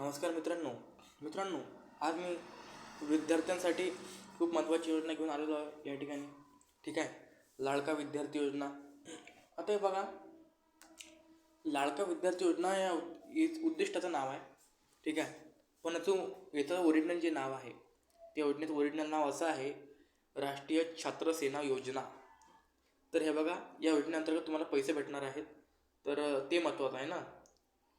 नमस्कार मित्रांनो. मित्रांनो आज मी विद्यार्थ्यांसाठी खूप महत्त्वाची योजना घेऊन आलेलो आहे या ठिकाणी. ठीक आहे? लाडका विद्यार्थी योजना. आता हे बघा. लाडका विद्यार्थी योजना या उद्दिष्टाचं नाव आहे. ठीक आहे? पण याचं याचं ओरिजिनल जे नाव आहे त्या योजनेचं ओरिजिनल नाव असं आहे राष्ट्रीय छात्र सेना योजना. तर हे बघा या योजनेअंतर्गत तुम्हाला पैसे भेटणार आहेत. तर ते महत्त्वाचं आहे ना?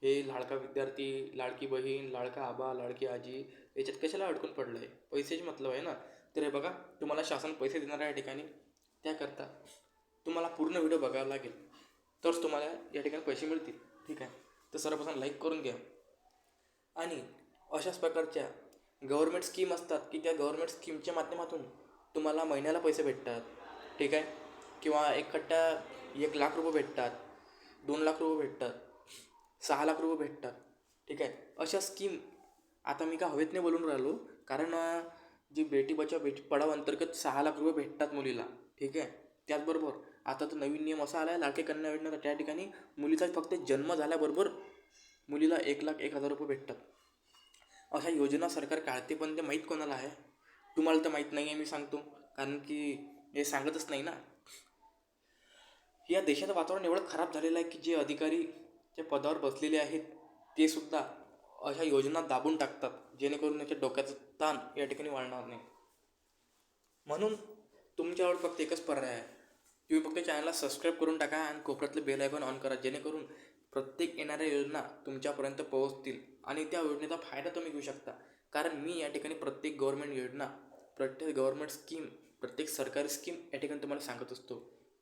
हे लाडका विद्यार्थी लाडकी बहीण लाडका आबा लाडकी आजी याच्यात कशाला अडकून पडलं आहे पैसेच मतलब आहे ना तर हे बघा तुम्हाला शासन पैसे देणार आहे या ठिकाणी त्याकरता तुम्हाला पूर्ण व्हिडिओ बघावा लागेल. तरच तुम्हाला या ठिकाणी पैसे मिळतील. ठीक आहे? तर सर्वप्रथम लाईक करून घ्या. आणि अशाच प्रकारच्या गव्हर्मेंट स्कीम असतात की त्या गव्हर्मेंट स्कीमच्या माध्यमातून तुम्हाला महिन्याला पैसे भेटतात. ठीक आहे? किंवा एकखट्टा एक लाख रुपये भेटतात. दोन लाख रुपये भेटतात. सहा लाख रुपये भेटतात. ठीक आहे? अशा स्कीम आता मी का हवेत नाही बोलून राहिलो कारण जी बेटी बचाव बेटी पढाव अंतर्गत सहा लाख रुपये भेटतात मुलीला. ठीक आहे? त्याचबरोबर आता तर नवीन नियम असा आला आहे लाडके कन्या योजना त्या ठिकाणी मुलीचा फक्त जन्म झाल्याबरोबर मुलीला एक लाख एक हजार रुपये भेटतात. अशा योजना सरकार काढते पण ते माहीत कोणाला आहे? तुम्हाला तर माहीत नाही आहे मी सांगतो. कारण की हे सांगतच नाही ना. या देशाचं वातावरण एवढं खराब झालेलं आहे की जे अधिकारी जे पदावर बसलेले आहेत ते सुद्धा अशा योजना दाबून टाकतात जेणेकरून त्याच्या डोक्याचं ताण या ठिकाणी वाढणार नाही. म्हणून तुमच्यावर फक्त एकच पर्याय आहे. तुम्ही फक्त चॅनलला सबस्क्राईब करून टाका आणि कोपऱ्यातलं बेल आयकॉन ऑन करा जेणेकरून प्रत्येक येणाऱ्या योजना तुमच्यापर्यंत पोहोचतील आणि त्या योजनेचा फायदा तुम्ही घेऊ शकता. कारण मी या ठिकाणी प्रत्येक गव्हर्मेंट योजना प्रत्येक गव्हर्मेंट स्कीम प्रत्येक सरकारी स्कीम या ठिकाणी तुम्हाला सांगत असतो.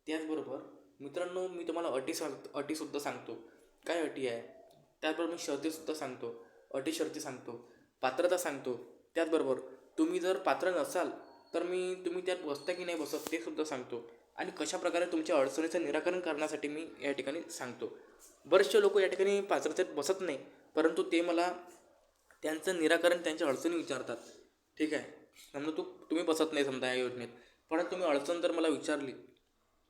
त्याचबरोबर मित्रांनो मी तुम्हाला अटी सांग अटीसुद्धा सांगतो. काय अटी आहे? त्याचबरोबर मी शर्तीसुद्धा सांगतो अटी शर्ती सांगतो पात्रता सांगतो. त्याचबरोबर तुम्ही जर पात्र नसाल तर मी तुम्ही त्यात बसता की नाही बसत ते सुद्धा सांगतो. आणि कशाप्रकारे तुमच्या अडचणीचं निराकरण करण्यासाठी मी या ठिकाणी सांगतो. बरेचसे लोक या ठिकाणी पात्रतेत बसत नाही परंतु ते मला त्यांचं निराकरण त्यांच्या अडचणी विचारतात. ठीक आहे? समजा तू तुम्ही बसत नाही समजा या योजनेत. पण तुम्ही अडचण जर मला विचारली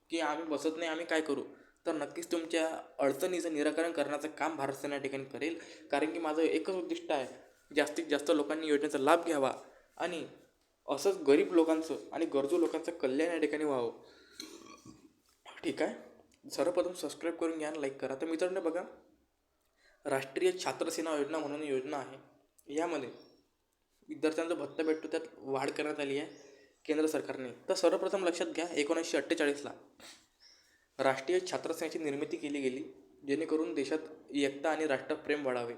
की आम्ही बसत नाही आम्ही काय करू? तर नक्कीच तुमच्या अडचणीचं निराकरण करण्याचं काम भारत सेना या ठिकाणी करेल. कारण की माझं एकच उद्दिष्ट आहे जास्तीत जास्त लोकांनी योजनेचा लाभ घ्यावा. आणि असंच गरीब लोकांचं आणि गरजू लोकांचं कल्याण या ठिकाणी व्हावं. ठीक आहे? सर्वप्रथम सबस्क्राईब करून घ्या आणि लाईक करा. तर मित्रांनो बघा राष्ट्रीय छात्रसेना योजना म्हणून योजना आहे. यामध्ये विद्यार्थ्यांचा भत्ता भेटतो त्यात वाढ करण्यात आली आहे केंद्र सरकारने. तर सर्वप्रथम लक्षात घ्या एकोणीसशे अठ्ठेचाळीसला राष्ट्रीय छात्रसेनेची निर्मिती केली गेली जेणेकरून देशात एकता आणि राष्ट्रप्रेम वाढावे.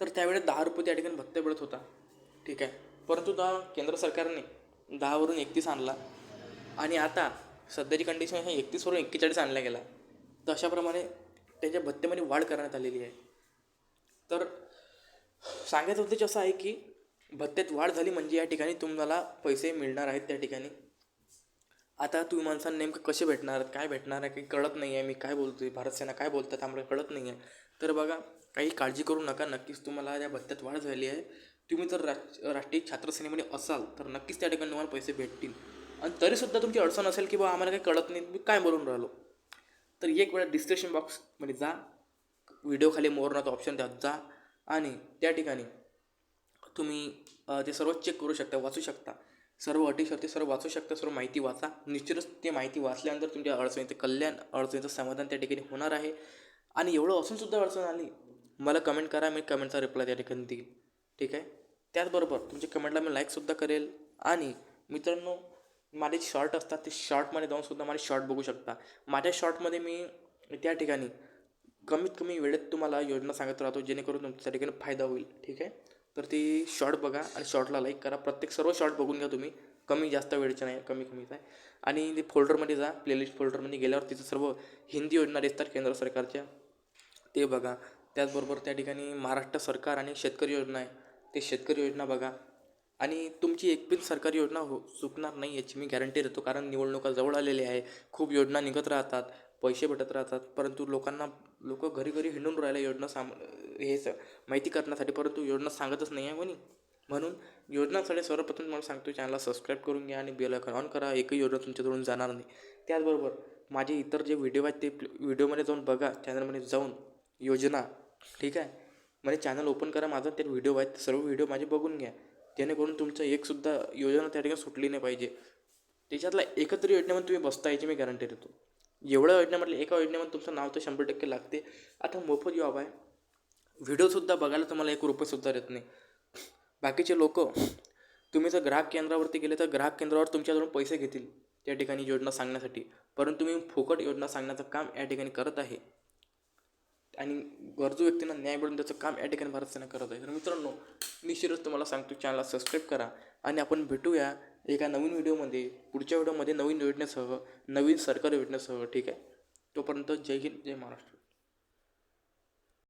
तर त्यावेळेस दहा रुपये त्या ठिकाणी भत्ता मिळत होता. ठीक आहे. परंतु दहा केंद्र सरकारने दहावरून एकतीस आणला आणि आता सध्याची कंडिशन हे एकतीसवरून एक्केचाळीस आणला गेला तर अशाप्रमाणे त्याच्या भत्त्यामध्ये वाढ करण्यात आलेली आहे. तर सांगायचं उद्देश असा आहे की भत्त्यात वाढ झाली म्हणजे या ठिकाणी तुम्हाला पैसे मिळणार आहेत त्या ठिकाणी. आता तुम्ही माणसांना नेमकं कसे भेटणार? काय भेटणार आहे? काही कळत नाही आहे. मी काय बोलतो आहे भारत सेना काय बोलतात आम्हाला कळत नाही आहे. तर बघा काही काळजी करू नका. नक्कीच तुम्हाला या भत्त्यात वाढ झाली आहे. तुम्ही जर राज राष्ट्रीय छात्रसेनेमध्ये असाल तर नक्कीच त्या ठिकाणी तुम्हाला पैसे भेटतील. आणि तरीसुद्धा तुमची अडचण असेल की बा आम्हाला काही कळत नाही मी काय बोलून राहिलो? तर एक वेळा डिस्क्रिप्शन बॉक्समध्ये जा. व्हिडिओ खाली ऑप्शन द्या जा. आणि त्या ठिकाणी तुम्ही ते सर्व चेक करू शकता वाचू शकता. सर्व अटी शर्ती सर्व वाचू शकता सर्व माहिती वाचा. निश्चितच ते माहिती वाचल्यानंतर तुमच्या अडचणीचं कल्याण अडचणीचं समाधान त्या ठिकाणी होणार आहे. आणि एवढं असूनसुद्धा अडचण आली मला कमेंट करा मी कमेंटचा रिप्लाय त्या ठिकाणी देईल. ठीक आहे? त्याचबरोबर तुमच्या कमेंटला मी लाईकसुद्धा करेल. आणि मित्रांनो माझे शॉर्ट असतात ते शॉर्टमध्ये जाऊनसुद्धा माझे शॉर्ट बघू शकता. माझ्या शॉर्टमध्ये मी त्या ठिकाणी कमीत कमी वेळेत तुम्हाला योजना सांगत राहतो जेणेकरून तुमच्या ठिकाणी फायदा होईल. ठीक आहे? तर ती शॉर्ट बघा आणि शॉर्टला लाईक करा. प्रत्येक सर्व शॉर्ट बघून घ्या तुम्ही. कमी जास्त वेळचे नाही कमी कमीच आहे. आणि ते फोल्डरमध्ये जा प्लेलिस्ट फोल्डरमध्ये गेल्यावर तिथं सर्व हिंदी योजना दिसतात केंद्र सरकारच्या. ते बघा. त्याचबरोबर त्या ठिकाणी महाराष्ट्र सरकार आणि शेतकरी योजना आहे. ते शेतकरी योजना बघा. आणि तुमची एक पण सरकारी योजना हो चुकणार नाही याची मी गॅरंटी देतो. कारण निवडणुका जवळ आलेली आहे. खूप योजना निघत राहतात. पैसे भेटत राहतात. परंतु लोकांना लोक घरी घरी हिंडून राहिल्या योजना साम हे स माहिती करण्यासाठी परंतु योजना सांगतच नाही आहे कोणी. म्हणून योजनांसाठी सर्वप्रथम तुम्हाला सांगतो चॅनलला सबस्क्राईब करून घ्या आणि बेल आयकॉन ऑन करा. एकही योजना तुमच्याकडून जाणार नाही. त्याचबरोबर माझे इतर जे व्हिडिओ आहेत ते व्हिडिओमध्ये जाऊन बघा चॅनलमध्ये जाऊन योजना ठीक आहे? म्हणजे चॅनल ओपन करा माझा ते व्हिडिओ आहेत. सर्व व्हिडिओ माझे बघून घ्या. जेणेकरून तुमचं एकसुद्धा योजना त्या ठिकाणी सुटली नाही पाहिजे. त्याच्यातला एकत्र योजनेमध्ये तुम्ही बसता याची मी गॅरंटी देतो. एवढ्या योजनेमधले एका योजनेमध्ये तुमचं नाव तर शंभर टक्के लागते. आता मोफत जॉब आहे. व्हिडिओसुद्धा बघायला तुम्हाला एक रुपयेसुद्धा देत नाही. बाकीचे लोक तुम्ही जर ग्राहक केंद्रावरती गेले तर ग्राहक केंद्रावर तुमच्याकडून पैसे घेतील त्या ठिकाणी योजना सांगण्यासाठी. परंतु मी फुकट योजना सांगण्याचं काम या ठिकाणी करत आहे. आणि गरजू व्यक्तींना न्याय मिळून त्याचं काम या ठिकाणी भारत सेना करत आहे. तर मित्रांनो निश्चितच तुम्हाला सांगतो चॅनलला सबस्क्राईब करा. आणि आपण भेटूया एका नवीन व्हिडिओमध्ये पुढच्या व्हिडिओमध्ये नवीन योजनेसह नवीन सरकारी योजनेसह ठीक आहे? तोपर्यंत जय हिंद जय महाराष्ट्र.